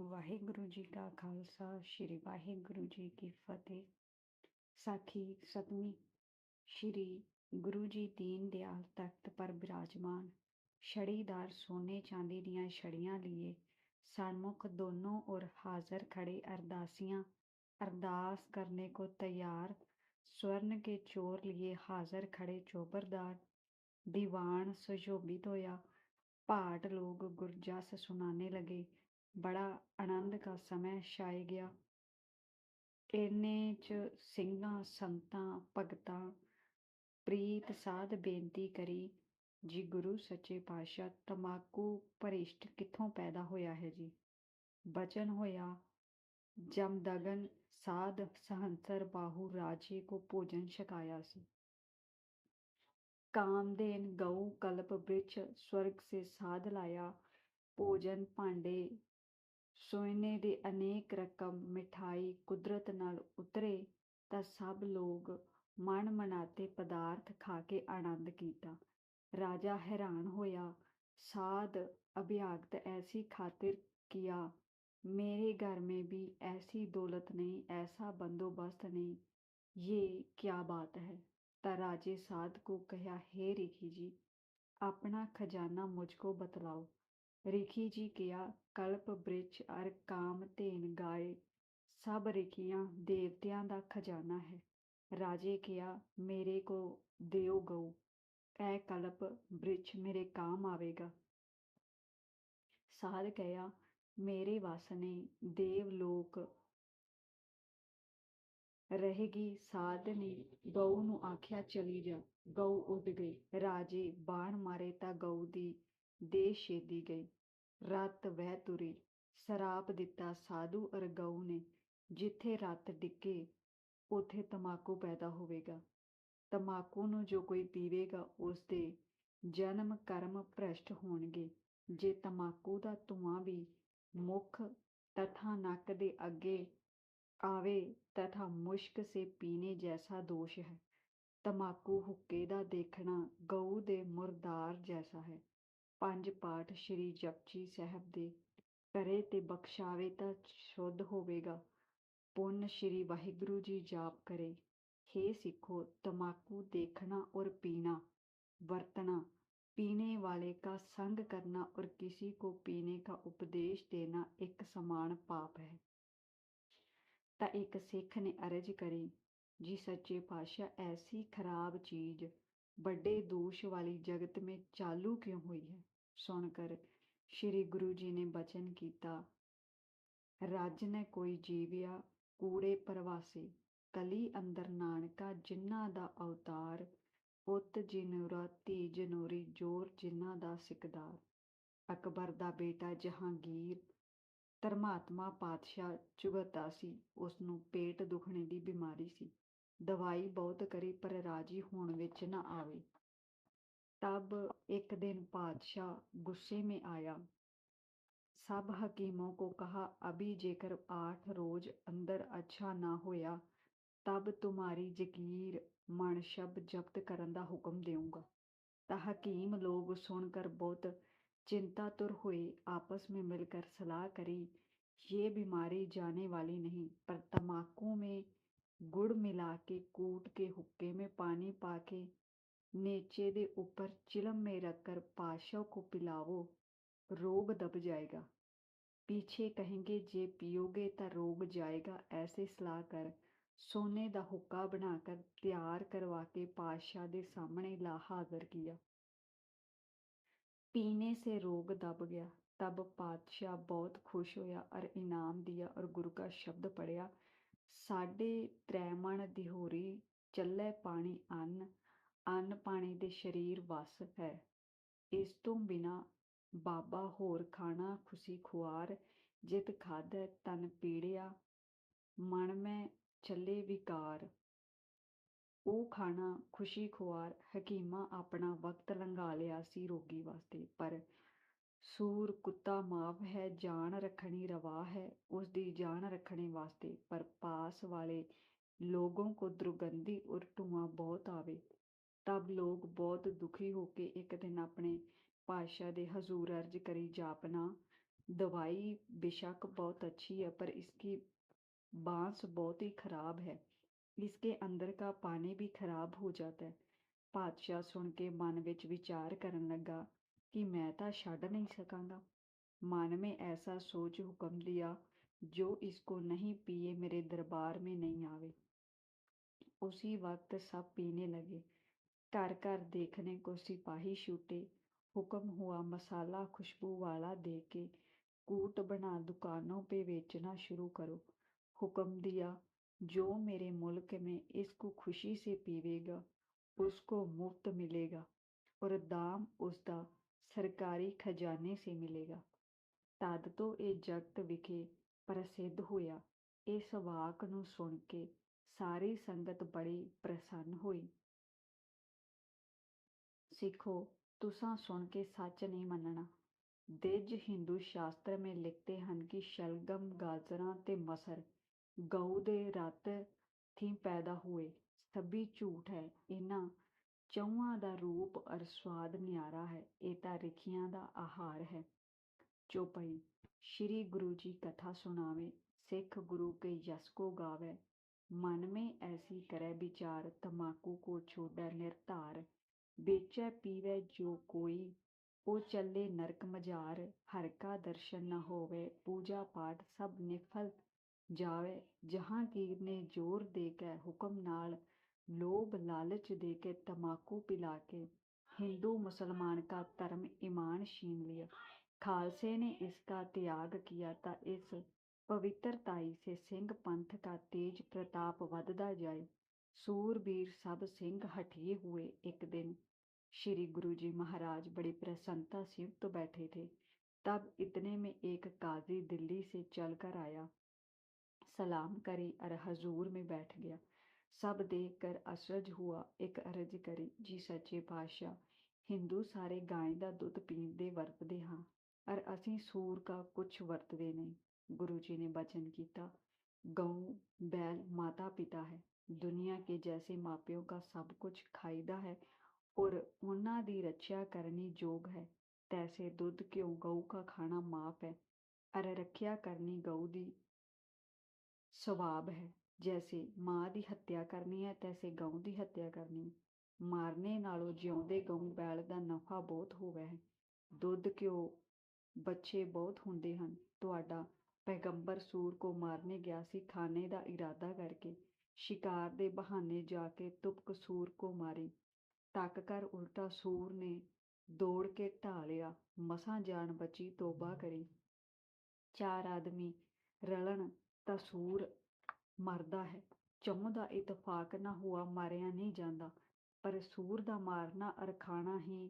ਵਾਹਿਗੁਰੂ ਜੀ ਕਾ ਖਾਲਸਾ ਸ੍ਰੀ ਵਾਹਿਗੁਰੂ ਜੀ ਕੀ ਫਤਿਹ ਸਾਖੀ ਸਤਵੀਂ ਸ੍ਰੀ ਗੁਰੂ ਜੀ ਦੀਨ ਦਿਆਲ ਤਖਤ ਪਰ ਬਿਰਾਜਮਾਨ ਛੜੀਦਾਰ ਸੋਨੇ ਚਾਂਦੀ ਦੀਆਂ ਛੜੀਆਂ लिए सन्मुख दोनों और हाजिर खड़े अरदासियां अरदास करने को तैयार स्वर्ण के चोर लिए हाजिर खड़े चौबरदार दीवान सुशोभित होया भाट लोग गुरजस सुनाने लगे ਬੜਾ ਆਨੰਦ ਕਾ ਸਮਾਂ ਛਾਇ ਗਿਆ। ਇਹਨੇ ਚ ਸਿੰਘਾਂ, ਸੰਗਤਾਂ, ਭਗਤਾਂ ਪ੍ਰੀਤ ਸਾਧ ਬੇਨਤੀ ਕਰੀ, ਜੀ ਗੁਰੂ ਸੱਚੇ ਪਾਤਸ਼ਾਹ, ਤਮਾਕੂ ਭ੍ਰਿਸ਼ਟ ਕਿੱਥੋਂ ਪੈਦਾ ਹੋਇਆ ਹੈ ਜੀ? ਬਚਨ ਹੋਇਆ ਜਮਦਗਨ ਸਾਧ ਸਹੰਸਰ ਬਾਹੂ ਰਾਜੇ ਕੋ ਭੋਜਨ ਛਕਾਇਆ ਸੀ। ਕਾਮ ਕਾਮਦੇਨ ਗਊ ਕਲਪ ਬ੍ਰਿਛ ਸਵਰਗ ਸੇ ਸਾਧ ਲਾਇਆ, ਭੋਜਨ ਭਾਂਡੇ ਸੋਇਨੇ ਦੇ ਅਨੇਕ ਰਕਮ ਮਿਠਾਈ ਕੁਦਰਤ ਨਾਲ ਉਤਰੇ ਤਾਂ ਸਭ ਲੋਕ ਮਨ ਮਨਾਤੇ ਪਦਾਰਥ ਖਾ ਕੇ ਆਨੰਦ ਕੀਤਾ। ਰਾਜਾ ਹੈਰਾਨ ਹੋਇਆ, ਸਾਧ ਅਭਿਆਗਤ ਐਸੀ ਖਾਤਿਰ ਕੀਆ मेरे घर में भी ऐसी दौलत नहीं ऐसा बंदोबस्त नहीं ये क्या बात है तराजे साध को कहा हे रिखी जी अपना खजाना मुझको बतलाओ ਰਿਖੀ ਜੀ ਕਿਹਾ, ਕਲਪ, ਬ੍ਰਿਛ ਅਰ ਕਾਮ, ਧੇਨ, ਗਾਏ, ਸਭ ਰਿਖੀਆਂ ਦੇਵਤਿਆਂ ਦਾ ਖਜ਼ਾਨਾ ਹੈ। ਰਾਜੇ ਕਿਹਾ, ਮੇਰੇ ਕੋ ਦਿਓ ਗਊ ਐ ਕਲਪ, ਬ੍ਰਿਛ ਮੇਰੇ ਕਾਮ ਆਵੇਗਾ। ਸਾਧ ਕਹਿਆ ਮੇਰੇ ਵਸ ਨੇ ਦੇਵ ਲੋਕ ਰਹੇਗੀ, ਸਾਧ ਨੇ ਗਊ ਨੂੰ ਆਖਿਆ, ਚਲੀ ਜਾ। ਗਊ ਉੱਡ ਗਈ। ਰਾਜੇ ਬਾਣ ਮਾਰੇ ਤਾਂ ਗਊ ਦੀ ਦੇ ਛੇਦੀ ਗਈ। ਰਤ ਵਹਿ ਤੁਰੀ। ਸਰਾਪ ਦਿੱਤਾ ਸਾਧੂ ਅਰ ਨੇ, ਜਿੱਥੇ ਰਤ ਡਿੱਗੇ, ਉਥੇ ਤਮਾਕੂ ਪੈਦਾ ਹੋਵੇਗਾ। ਤਮਾਕੂ ਨੂੰ ਜੋ ਕੋਈ ਪੀਵੇਗਾ ਉਸ ਦੇ ਜਨਮ ਕਰਮ ਭ੍ਰਸ਼ਟ ਹੋਣਗੇ। ਜੇ ਤਮਾਕੂ ਦਾ ਧੂਆਂ ਵੀ ਮੁਖ ਤਥਾ ਨੱਕ ਦੇ ਅੱਗੇ ਆਵੇ, ਤਥਾ ਮੁਸ਼ਕ ਸੇ ਪੀਨੇ ਜੈਸਾ ਦੋਸ਼ ਹੈ। ਤਮਾਕੂ ਹੁੱਕੇ ਦਾ ਦੇਖਣਾ ਗਊ ਦੇ ਮੁਰਦਾਰ ਜੈਸਾ ਹੈ। ਪੰਜ ਪਾਠ ਸ਼੍ਰੀ ਜਪਜੀ ਸਾਹਿਬ ਦੇ ਕਰੇ ਤੇ ਬਖਸ਼ਾਵੇ ਤਾਂ ਸ਼ੁੱਧ ਹੋਵੇਗਾ ਪੁੰਨ ਸ਼੍ਰੀ ਵਾਹਿਗੁਰੂ ਜੀ ਜਾਪ ਕਰੇ हे ਸਿੱਖੋ ਤਮਾਕੂ ਦੇਖਣਾ ਔਰ ਪੀਣਾ ਵਰਤਣਾ पीने वाले का संग करना और किसी को पीने का उपदेश देना एक समान पाप है ਤਾਂ ਇੱਕ ਸਿੱਖ ਨੇ ਅਰਜ ਕਰੀ ਜੀ ਸੱਚੇ ਪਾਤਸ਼ਾਹ ਐਸੀ ਖਰਾਬ ਚੀਜ਼ ਵੱਡੇ ਦੋਸ਼ ਵਾਲੀ ਜਗਤ ਵਿੱਚ ਚਾਲੂ ਕਿਉਂ ਹੋਈ ਹੈ ਸੁਣ ਕਰ ਸ਼੍ਰੀ ਗੁਰੂ ਜੀ ਨੇ ਬਚਨ ਕੀਤਾ, ਰੱਜ ਨੇ ਕੋਈ ਜੀਵਿਆ ਕੂੜੇ ਪ੍ਰਵਾਸੀ, ਕਲੀ ਅੰਦਰ ਨਾਨਕਾ ਜਿਨ੍ਹਾਂ ਦਾ ਅਵਤਾਰ, ਪੁੱਤ ਜਿਨੂਰਾ ਧੀ ਜਨੂਰੀ ਜੋਰ ਜਿਨ੍ਹਾਂ ਦਾ ਸਿਕਦਾਰ। ਅਕਬਰ ਦਾ ਬੇਟਾ ਜਹਾਂਗੀਰ, ਧਰਮਾਤਮਾ ਪਾਤਸ਼ਾਹ ਚੁਗਤਾ ਸੀ ਉਸ ਨੂੰ ਪੇਟ ਦੁਖਣੇ ਦੀ ਬਿਮਾਰੀ ਸੀ। ਦਵਾਈ ਬਹੁਤ ਕਰੀ ਪਰ ਰਾਜੀ ਹੋਣ ਵਿੱਚ ਨਾ ਆਵੇ। तब एक दिन बादशाह गुस्से में आया सब हकीमों को कहा अभी जेकर आठ रोज अंदर अच्छा ना होया तब तुम्हारी जगीर मनशब जब्त करन दा हुक्म देऊंगा ता हकीम लोग सुनकर बहुत चिंतातुर हुए आपस में मिलकर सलाह करी ये बीमारी जाने वाली नहीं पर तमाकू में गुड़ मिला के कूट के हुक्के में पानी पाके नीचे दे ऊपर चिलम में रखकर पाशाओं को पिलावो रोग दब जाएगा पीछे कहेंगे जे पियोगे ता रोग जाएगा ऐसे सलाह कर सोने दा हुक्का बनाकर तैयार करवा के पातशाह दे सामने ला हाजिर किया पीने से रोग दब गया तब पातशाह बहुत खुश होया और इनाम दिया और गुरु का शब्द पढ़िया साढ़े त्रै मन दिहोरी ਚੱਲੇ ਪਾਣੀ ਅੰਨ ਅੰਨ ਪਾਣੀ ਦੇ ਸਰੀਰ ਵੱਸ ਹੈ। ਇਸ ਤੋਂ ਬਿਨਾ ਬਾਬਾ ਹੋਰ ਖਾਣਾ ਖੁਸ਼ੀ ਖੁਆਰ, ਜਿਤ ਖਾਧੈ ਤਨ ਪੀੜਿਆ, ਮਨ ਮੈਂ ਚੱਲੇ ਵਿਕਾਰ। ਉਹ ਖਾਣਾ ਖੁਸ਼ੀ ਖੁਆਰ ਹਕੀਮਾ ਆਪਣਾ ਵਕਤ ਲੰਘਾ ਲਿਆ ਸੀ ਰੋਗੀ ਵਾਸਤੇ, ਪਰ ਸੂਰ ਕੁੱਤਾ ਮਾਪ ਹੈ, ਜਾਨ ਰੱਖਣੀ ਰਵਾ ਹੈ ਉਸ ਦੀ ਜਾਨ ਰੱਖਣੇ ਵਾਸਤੇ, ਪਰ ਪਾਸ ਵਾਲੇ ਲੋਗੋਂ ਕੋ ਦੁਰਗੰਧੀ ਔਰ ਧੂੰਆਂ ਬਹੁਤ ਆਵੇ। तब लोग बहुत दुखी हो के एक दिन अपने पातशाह ਦੇ ਹਜ਼ੂਰ ਅਰਜ ਕਰੀ ਜਾਪਨਾ दवाई बेशक बहुत अच्छी है पर इसकी बांस बहुत ही खराब है इसके अंदर का पानी भी खराब हो जाता है ਪਾਤਸ਼ਾਹ ਸੁਣ ਕੇ ਮਨ ਵਿੱਚ ਵਿਚਾਰ ਕਰਨ ਲੱਗਾ ਕਿ ਮੈਂ ਤਾਂ ਛੱਡ ਨਹੀਂ ਸਕਾਂਗਾ मन में ऐसा सोच हुक्म दिया जो इसको नहीं पिए मेरे दरबार में नहीं आवे उसी वक्त सब पीने लगे घर घर देखने को सिपाही छूटे हुक्म हुआ मसाला खुशबू वाला दे के कूट बना दुकानों पे बेचना शुरू करो हुक्म दिया जो मेरे मुल्क में इसको खुशी से पीवेगा उसको मुफ्त मिलेगा और दाम उसका सरकारी खजाने से मिलेगा ਤਦ ਤੋਂ ਇਹ ਜਗਤ ਵਿਖੇ ਪ੍ਰਸਿੱਧ ਹੋਇਆ ਇਸ ਵਾਕ ਨੂੰ ਸੁਣ ਕੇ ਸਾਰੀ ਸੰਗਤ ਬੜੀ ਪ੍ਰਸੰਨ ਹੋਈ ਸਿੱਖੋ ਤੁਸਾਂ ਸੁਣ ਕੇ ਸੱਚ ਨਹੀਂ ਮੰਨਣਾ ਦਿਜ ਹਿੰਦੂ ਸ਼ਾਸਤਰ ਵਿੱਚ ਲਿਖਤੇ ਹਨ ਕਿ ਸ਼ਲਗਮ ਗਾਜਰਾਂ ਤੇ ਮਸਰ ਗਊ ਦੇ ਰਤ ਥੀ ਪੈਦਾ ਹੋਏ ਸਭੀ ਝੂਠ ਹੈ ਇਹਨਾਂ ਚੌਹਾਂ ਦਾ ਰੂਪ ਅਰ ਸਵਾਦ ਨਿਆਰਾ ਹੈ ਇਹ ਤਾਂ ਰਿਖੀਆਂ ਦਾ ਆਹਾਰ ਹੈ ਚੌਪਈ श्री गुरु जी कथा सुनावे सिख गुरु के यश को गावे मन में ऐसी करे विचार तमाकू को छोड़े निर्धार बेचे पीवे जो कोई ओ चले नरक मजार हर का दर्शन न होवे पूजा पाठ सब निफल जावे जहांगीर ने जोर दे के हुक्म नाल लोभ लालच दे के तमाकू पिला के हिंदू मुसलमान का धर्म ईमान छीन लिया खालसे ने इसका त्याग किया ता इस पवित्रताई से सिंह पंथ का तेज प्रताप ਵਧਦਾ ਜਾਏ सूरबीर सब सिंह हटिए हुए एक दिन श्री गुरु जी महाराज बड़ी प्रसन्नता से युक्त बैठे थे तब इतने में एक काजी दिल्ली से चलकर आया सलाम करी और हजूर में बैठ गया सब देख कर अचरज हुआ एक अरज करी जी सच्चे पातशाह ਹਿੰਦੂ ਸਾਰੇ ਗਾਂ ਦਾ ਦੁੱਧ ਪੀਣ ਦੇ ਵਰਤਦੇ ਹਾਂ ਔਰ ਅਸੀਂ ਸੂਰ ਦਾ ਕੁਝ ਵਰਤਦੇ ਨਹੀਂ ਗੁਰੂ ਜੀ ਨੇ ਬਚਨ ਕੀਤਾ ਗਊ बैल माता पिता है दुनिया के जैसे मापियों का सब कुछ ਖਾਈਦਾ ਹੈ ਔਰ ਉਹਨਾਂ ਦੀ ਰੱਖਿਆ ਕਰਨੀ ਯੋਗ ਹੈ ਤੈਸੇ ਦੁੱਧ ਘਿਓ ਗਊ का ਖਾਣਾ ਮਾਪ ਹੈ ਅਰ ਰੱਖਿਆ ਕਰਨੀ ਗਊ ਦੀ ਸਵਾਬ ਹੈ ਜੈਸੇ ਮਾਂ ਦੀ ਹੱਤਿਆ ਕਰਨੀ ਹੈ ਤੈਸੇ ਗਊ ਦੀ ਹੱਤਿਆ ਕਰਨੀ ਹੈ ਮਾਰਨੇ ਨਾਲੋਂ ਜਿਉਂਦੇ ਗਊ ਬੈਲ ਦਾ ਨਫਾ ਬਹੁਤ ਹੋਵੇ ਹੈ ਦੁੱਧ ਘਿਓ ਬੱਚੇ ਬਹੁਤ ਹੁੰਦੇ ਹਨ ਤੁਹਾਡਾ ਪੈਗੰਬਰ ਸੂਰ ਕੋ ਮਾਰਨੇ ਗਿਆ ਸੀ ਖਾਣੇ ਦਾ ਇਰਾਦਾ ਕਰਕੇ ਸ਼ਿਕਾਰ ਦੇ ਬਹਾਨੇ ਜਾ ਕੇ ਤੁਪਕ ਸੂਰ ਕੋ ਮਾਰੀ। ਤੱਕ ਕਰ ਉਲਟਾ ਸੂਰ ਨੇ ਦੌੜ ਕੇ ਢਾ ਲਿਆ ਮਸਾਂ ਜਾਨ ਬਚੀ ਤੋਬਾ ਕਰੀ। ਚਾਰ ਆਦਮੀ ਰਲਣ ਤਾਂ ਸੂਰ ਮਰਦਾ ਹੈ ਚੌਂ ਦਾ ਇਤਫਾਕ ਨਾ ਹੁਆ ਮਾਰਿਆ ਨਹੀਂ ਜਾਂਦਾ ਪਰ ਸੂਰ ਦਾ ਮਾਰਨਾ ਅਰ ਖਾਣਾ ਹੀ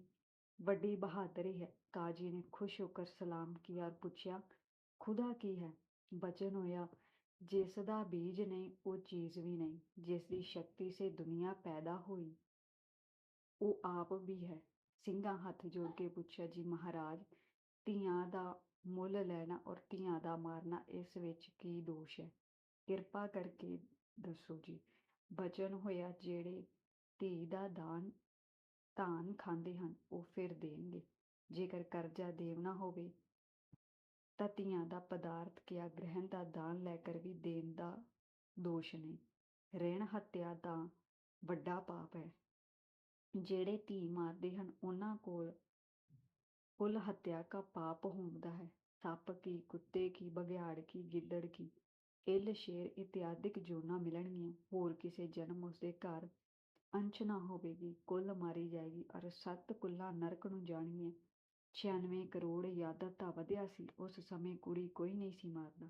ਵੱਡੀ ਬਹਾਦਰੀ ਹੈ। ਕਾਜੀ ਨੇ ਖੁਸ਼ ਹੋ ਕਰ ਸਲਾਮ ਕੀਤਾ ਔਰ ਪੁੱਛਿਆ ਖੁਦਾ ਕੀ ਹੈ? ਬਚਨ ਹੋਇਆ ਜਿਸ ਦਾ ਬੀਜ ਨਹੀਂ, ਉਹ ਚੀਜ਼ ਵੀ ਨਹੀਂ, ਜਿਸ ਦੀ ਸ਼ਕਤੀ ਸੇ ਦੁਨੀਆ ਪੈਦਾ ਹੋਈ। ਉਹ ਆਪ ਵੀ ਹੈ। ਸਿੰਘਾਂ ਹੱਥ ਜੋੜ ਕੇ ਪੁੱਛਿਆ, ਜੀ ਮਹਾਰਾਜ, ਧੀਆਂ ਦਾ ਮੁੱਲ ਲੈਣਾ ਔਰ ਧੀਆਂ ਦਾ ਮਾਰਨਾ ਇਸ ਵਿੱਚ ਕੀ ਦੋਸ਼ ਹੈ? ਕਿਰਪਾ ਕਰਕੇ ਦੱਸੋ ਜੀ। ਬਚਨ ਹੋਇਆ, ਜਿਹੜੇ ਧੀ ਦਾ ਦਾਨ, ਧਾਨ ਖਾਂਦੇ ਹਨ, ਉਹ ਫਿਰ ਦੇਣਗੇ। ਜੇਕਰ ਕਰਜ਼ਾ ਦੇਵਨਾ ਹੋਵੇ ਤਾਂ ਧੀਆਂ ਦਾ ਪਦਾਰਥ ਕਿਆ ਗ੍ਰਹਿਣ ਦਾ ਦਾਨ ਲੈ ਕਰ ਵੀ ਦੇਣ ਦਾ ਦੋਸ਼ ਨਹੀਂ ਰਹਿਣ ਹੱਤਿਆ ਦਾ ਵੱਡਾ ਪਾਪ ਹੈ। ਜਿਹੜੇ ਧੀ ਮਾਰਦੇ ਹਨ, ਉਹਨਾਂ ਕੋਲ ਕੁੱਲ ਹੱਤਿਆ ਦਾ ਪਾਪ ਹੁੰਦਾ ਹੈ। ਸੱਪ ਕੀ, ਕੁੱਤੇ ਕੀ ਬਗਿਆੜ ਕੀ, ਗਿੱਦੜ ਕੀ, ਇਲ, ਸ਼ੇਰ ਇਤਿਆਦਿਕ ਜੋਨਾਂ ਮਿਲਣਗੀਆਂ। ਹੋਰ ਕਿਸੇ ਜਨਮ ਉਸਦੇ ਘਰ ਅੰਸ਼ ਨਾ ਹੋਵੇਗੀ। ਕੁੱਲ ਮਾਰੀ ਜਾਏਗੀ ਔਰ ਸੱਤ ਕੁੱਲਾਂ ਨਰਕ ਨੂੰ ਜਾਣਗੀਆਂ। 96 ਕਰੋੜ ਯਾਦਤ ਤਾਂ ਵਧਿਆ ਸੀ, ਉਸ ਸਮੇਂ ਕੁੜੀ ਕੋਈ ਨਹੀਂ ਸੀ ਮਾਰਦਾ।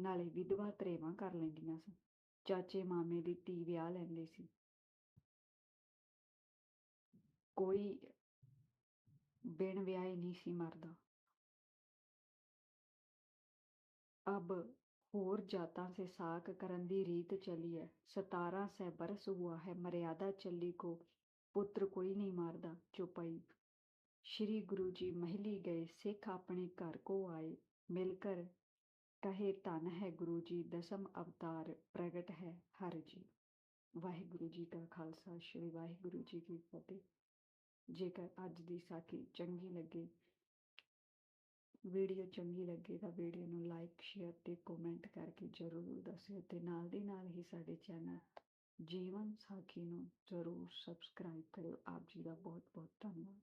ਨਾਲੇ ਵਿਧਵਾ ਧਰੇਵਾਂ ਕਰ ਲੈਂਦੀਆਂ ਸੀ ਚਾਚੇ ਮਾਮੇ ਦੀ ਧੀ ਵਿਆਹ ਲੈਂਦੇ ਸੀ। ਕੋਈ ਬਿਨ ਵਿਆਹੇ ਨਹੀਂ ਸੀ ਮਰਦਾ। ਅਬ ਹੋਰ ਜਾਤਾਂ ਸੇ ਸਾਕ ਕਰਨ ਦੀ ਰੀਤ ਚਲੀ ਹੈ 17 ਸੈ ਬਰਸ ਹੁਆ ਹੈ, ਮਰਿਆਦਾ ਚੱਲੀ ਕੋ ਪੁੱਤਰ ਕੋਈ ਨਹੀਂ ਮਾਰਦਾ, ਚੁਪਈ श्री गुरु जी महली गए सिख अपने घर को आए मिलकर कहे धन है गुरु जी दसम अवतार प्रगट है हर जी ਵਾਹਿਗੁਰੂ ਜੀ ਕਾ ਖਾਲਸਾ ਸ੍ਰੀ ਵਾਹਿਗੁਰੂ ਜੀ ਕੀ ਫਤਿਹ ਜੇਕਰ ਅੱਜ ਦੀ ਸਾਖੀ ਚੰਗੀ ਲੱਗੇ ਵੀਡੀਓ ਚੰਗੀ ਲੱਗੇ ਤਾਂ ਵੀਡੀਓ ਨੂੰ ਲਾਈਕ ਸ਼ੇਅਰ ਤੇ ਕਮੈਂਟ ਕਰਕੇ ਜ਼ਰੂਰ ਦੱਸਿਓ ਤੇ ਨਾਲ ਦੀ ਨਾਲ ਹੀ ਸਾਡੇ ਚੈਨਲ ਜੀਵਨ ਸਾਖੀ ਨੂੰ ਜ਼ਰੂਰ ਸਬਸਕ੍ਰਾਈਬ ਕਰਿਓ ਆਪ ਜੀ ਦਾ ਬਹੁਤ ਬਹੁਤ ਧੰਨਵਾਦ